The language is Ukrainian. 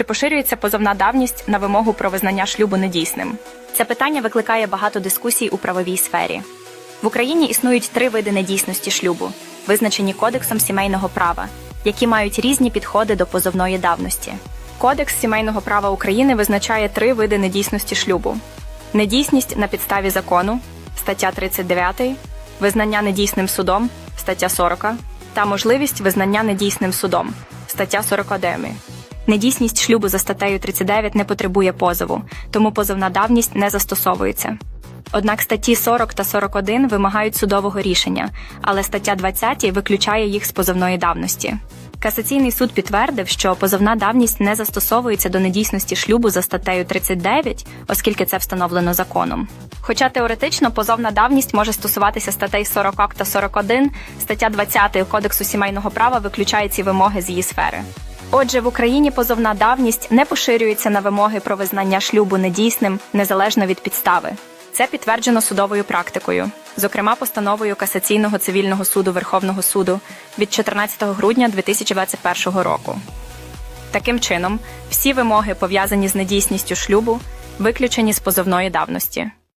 Чи поширюється позовна давність на вимогу про визнання шлюбу недійсним? Це питання викликає багато дискусій у правовій сфері. В Україні існують три види недійсності шлюбу, визначені Кодексом сімейного права, які мають різні підходи до позовної давності. Кодекс сімейного права України визначає три види недійсності шлюбу: недійсність на підставі закону, стаття 39, визнання недійсним судом, стаття 40, та можливість визнання недійсним судом, стаття 41. Недійсність шлюбу за статтею 39 не потребує позову, тому позовна давність не застосовується. Однак статті 40 та 41 вимагають судового рішення, але стаття 20 виключає їх з позовної давності. Касаційний суд підтвердив, що позовна давність не застосовується до недійсності шлюбу за статтею 39, оскільки це встановлено законом. Хоча теоретично позовна давність може стосуватися статей 40 та 41, стаття 20 Кодексу сімейного права виключає ці вимоги з її сфери. Отже, в Україні позовна давність не поширюється на вимоги про визнання шлюбу недійсним незалежно від підстави. Це підтверджено судовою практикою, зокрема постановою Касаційного цивільного суду Верховного суду від 14 грудня 2021 року. Таким чином, всі вимоги, пов'язані з недійсністю шлюбу, виключені з позовної давності.